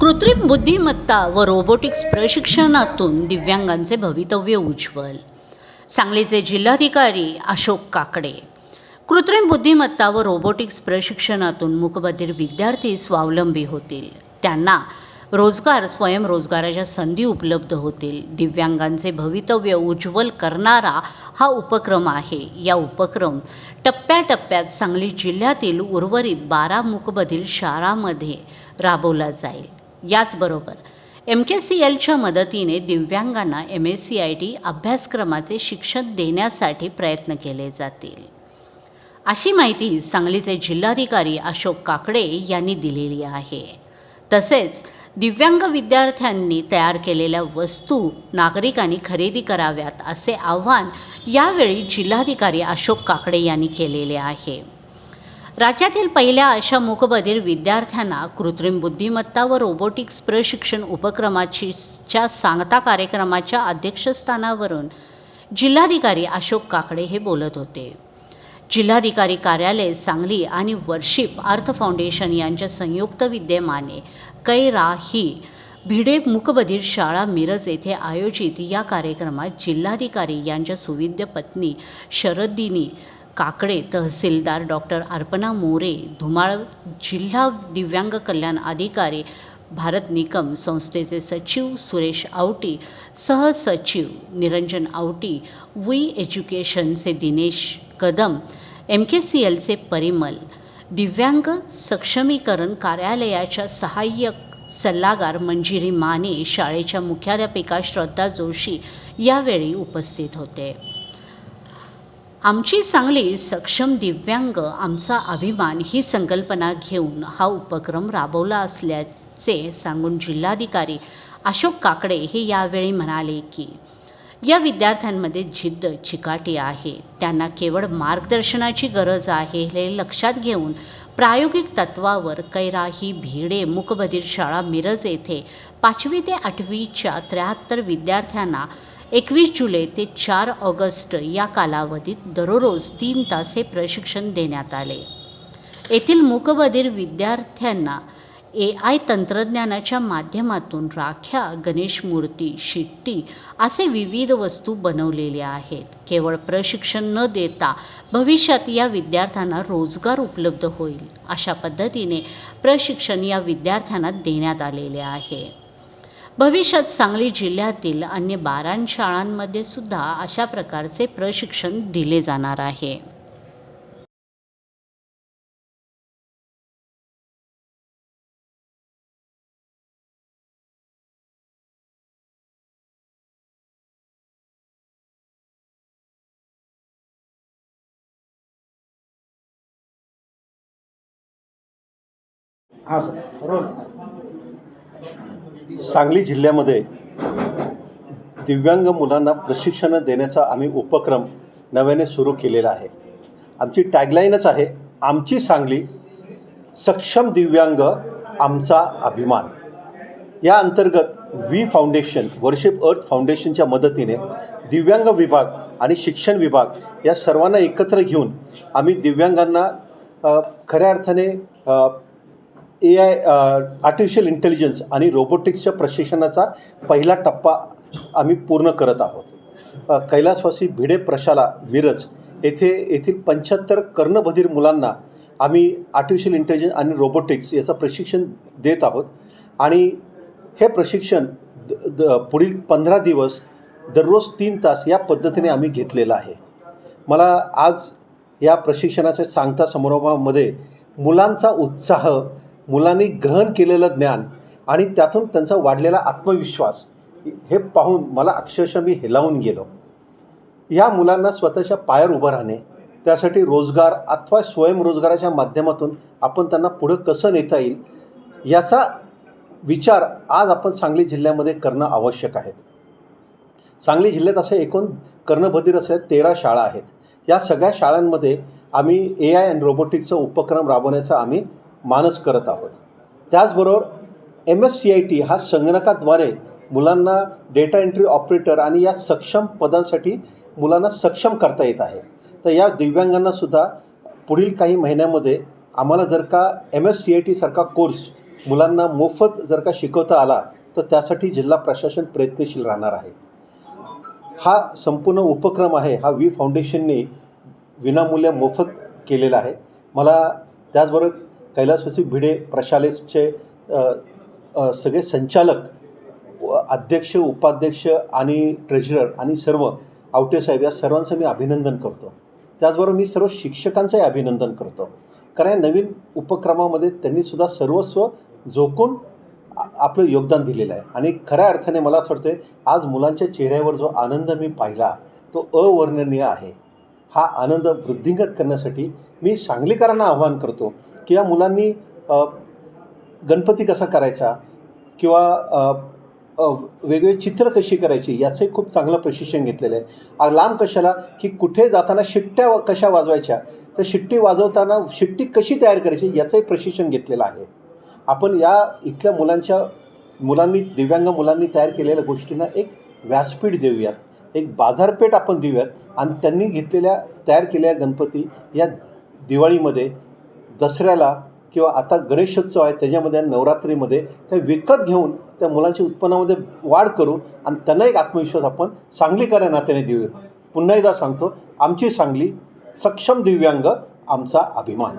कृत्रिम बुद्धिमत्ता व रोबोटिक्स प्रशिक्षणातून दिव्यांगांचे भवितव्य उज्ज्वल. सांगलीचे जिल्हाधिकारी अशोक काकडे. कृत्रिम बुद्धिमत्ता व रोबोटिक्स प्रशिक्षणातून मुकबधीर विद्यार्थी स्वावलंबी होतील. त्यांना रोजगार स्वयंरोजगाराच्या संधी उपलब्ध होतील. दिव्यांगांचे भवितव्य उज्ज्वल करणारा हा उपक्रम आहे. या उपक्रम टप्प्याटप्प्यात सांगली जिल्ह्यातील उर्वरित बारा मुकबधील शाळांमध्ये राबवला जाईल. याचबरोबर एम के सी एलच्या मदतीने दिव्यांगांना M S C I T अभ्यासक्रमाचे शिक्षण देण्यासाठी प्रयत्न केले जातील. अशी माहिती सांगलीचे जिल्हाधिकारी अशोक काकडे यांनी दिलेली आहे. तसेच दिव्यांग विद्यार्थ्यांनी तयार केलेल्या वस्तू नागरिकांनी खरेदी कराव्यात असे आवाहन यावेळी जिल्हाधिकारी अशोक काकडे यांनी केलेले आहे. राज्यातील पहिल्या अशा मूकबधिर विद्यार्थ्यांना कृत्रिम बुद्धिमत्ता व रोबोटिक्स प्रशिक्षण उपक्रमाची च्या सांगता कार्यक्रमाच्या अध्यक्षस्थानावरून जिल्हाधिकारी अशोक काकडे हे बोलत होते. जिल्हाधिकारी कार्यालय सांगली आणि वर्शिप अर्थ फाउंडेशन यांच्या संयुक्त विद्यमाने कैरा ही भिडे मुकबधीर शाळा मिरज येथे आयोजित या कार्यक्रमात जिल्हाधिकारी यांच्या सुविद्य पत्नी शरदिनी काकडे तहसीलदार डॉक्टर अर्पणा मोरे धुमाळ जिल्हा दिव्यांग कल्याण अधिकारी भारत निकम संस्थेचे सचिव सुरेश आवटी सहसचिव Niranjan Awati we एज्युकेशनचे Dinesh Kadam M K C एलचे परिमल दिव्यांग सक्षमीकरण कार्यालयाच्या सहाय्यक सल्लागार मंजिरी माने शाळेच्या मुख्याध्यापिका श्रद्धा जोशी यावेळी उपस्थित होते. आमची सांगली सक्षम दिव्यांग आमचा अभिमान ही संकल्पना घेऊन हा उपक्रम राबवला असल्याचे सांगून जिल्हाधिकारी अशोक काकडे हे यावेळी म्हणाले की या विद्यार्थ्यांमध्ये जिद्द चिकाटी आहे. त्यांना केवळ मार्गदर्शनाची गरज आहे हे लक्षात घेऊन प्रायोगिक तत्वावर कैराही भिडे मुकबधीर शाळा मिरज येथे पाचवी ते आठवीच्या त्र्याहत्तर विद्यार्थ्यांना एकवीस जुलै ते चार ऑगस्ट या कालावधीत दररोज तीन तास हे प्रशिक्षण देण्यात आले. येथील मूकबधीर विद्यार्थ्यांना ए आय तंत्रज्ञानाच्या माध्यमातून राख्या गणेश मूर्ती शिट्टी असे विविध वस्तू बनवलेल्या आहेत. केवळ प्रशिक्षण न देता भविष्यात या विद्यार्थ्यांना रोजगार उपलब्ध होईल अशा पद्धतीने प्रशिक्षण या विद्यार्थ्यांना देण्यात आलेले आहे. भविष्यात सांगली जिल्ह्यातील अन्य बारा शाळांमध्ये सुद्धा अशा प्रकारचे प्रशिक्षण दिले जाणार आहे. हा सर. सांगली जिल्ह्यामध्ये दिव्यांग मुलांना प्रशिक्षण देण्याचा आम्ही उपक्रम नव्याने सुरू केलेला आहे. आमची टॅगलाईनच आहे आमची सांगली सक्षम दिव्यांग आमचा अभिमान. या अंतर्गत वी फाउंडेशन वर्शिप अर्थ फाउंडेशनच्या मदतीने दिव्यांग विभाग आणि शिक्षण विभाग या सर्वांना एकत्र घेऊन आम्ही दिव्यांगांना खऱ्या अर्थाने ए आय आर्टिफिशियल इंटेलिजन्स आणि रोबोटिक्सच्या प्रशिक्षणाचा पहिला टप्पा आम्ही पूर्ण करत आहोत. कैलासवासी भिडे प्रशाला विरज येथे येथील पंच्याहत्तर कर्णबधीर मुलांना आम्ही आर्टिफिशियल इंटेलिजन्स आणि रोबोटिक्स याचं प्रशिक्षण देत आहोत. आणि हे प्रशिक्षण द द पुढील पंधरा दिवस दररोज तीन तास या पद्धतीने आम्ही घेतलेलं आहे. मला आज या प्रशिक्षणाच्या सांगता समारंभामध्ये मुलांचा उत्साह मुलांनी ग्रहण केलेलं ज्ञान आणि त्यातून त्यांचा वाढलेला आत्मविश्वास हे पाहून मला अक्षरशः मी हेलावून गेलो. या मुलांना स्वतःच्या पायावर उभं राहणे त्यासाठी रोजगार अथवा स्वयंरोजगाराच्या माध्यमातून आपण त्यांना पुढं कसं नेता येईल याचा विचार आज आपण सांगली जिल्ह्यामध्ये करणं आवश्यक आहे. सांगली जिल्ह्यात असे एकूण कर्णबधीर असे तेरा शाळा आहेत. या सगळ्या शाळांमध्ये आम्ही ए आय अँड रोबोटिक्सचा उपक्रम राबवण्याचा आम्ही मानस करत आहोत. त्याचबरोबर M S C I T हा संगणकाद्वारे मुलांना डेटा एंट्री ऑपरेटर आणि या सक्षम पदांसाठी मुलांना सक्षम करता येत आहे. तर या दिव्यांगांनासुद्धा पुढील काही महिन्यामध्ये आम्हाला जर का एम एस सी आय टीसारखा कोर्स मुलांना मोफत जर का शिकवता आला तर त्यासाठी जिल्हा प्रशासन प्रयत्नशील राहणार आहे. हा संपूर्ण उपक्रम आहे हा वी फाउंडेशनने विनामूल्य मोफत केलेला आहे. मला त्याचबरोबर कैलासवासी भिडे प्रशालेचे सगळे संचालक अध्यक्ष उपाध्यक्ष आणि ट्रेझरर आणि सर्व आवटे साहेब या सर्वांचं मी अभिनंदन करतो. त्याचबरोबर मी सर्व शिक्षकांचंही अभिनंदन करतो. कारण या नवीन उपक्रमामध्ये त्यांनीसुद्धा सर्वस्व झोकून आपलं योगदान दिलेलं आहे. आणि खऱ्या अर्थाने मला असं वाटतं आज मुलांच्या चेहऱ्यावर जो आनंद मी पाहिला तो अवर्णनीय आहे. हा आनंद वृद्धिंगत करण्यासाठी मी सांगलीकरांना आवाहन करतो की या मुलांनी गणपती कसा करायचा किंवा अ, वेगवेगळी चित्र कशी करायची याचंही खूप चांगलं प्रशिक्षण घेतलेलं आहे. लांब कशाला? की कुठे जाताना शिट्ट्या कशा वाजवायच्या? तर शिट्टी वाजवताना शिट्टी कशी तयार करायची याचंही प्रशिक्षण घेतलेलं आहे. आपण या इथल्या मुलांच्या मुलांनी दिव्यांग मुलांनी तयार केलेल्या गोष्टींना एक व्यासपीठ देऊयात. एक बाजारपेठ आपण देऊयात. आणि त्यांनी घेतलेल्या तयार केलेल्या गणपती या दिवाळीमध्ये दसऱ्याला किंवा आता गणेशोत्सव आहे त्याच्यामध्ये नवरात्रीमध्ये त्या विकत घेऊन त्या मुलांच्या उत्पन्नामध्ये वाढ करू आणि त्यांना एक आत्मविश्वास आपण सांगलीकऱ्या नात्याने देऊया पुन्हा एकदा सांगतो आमची सांगली सक्षम दिव्यांग आमचा अभिमान.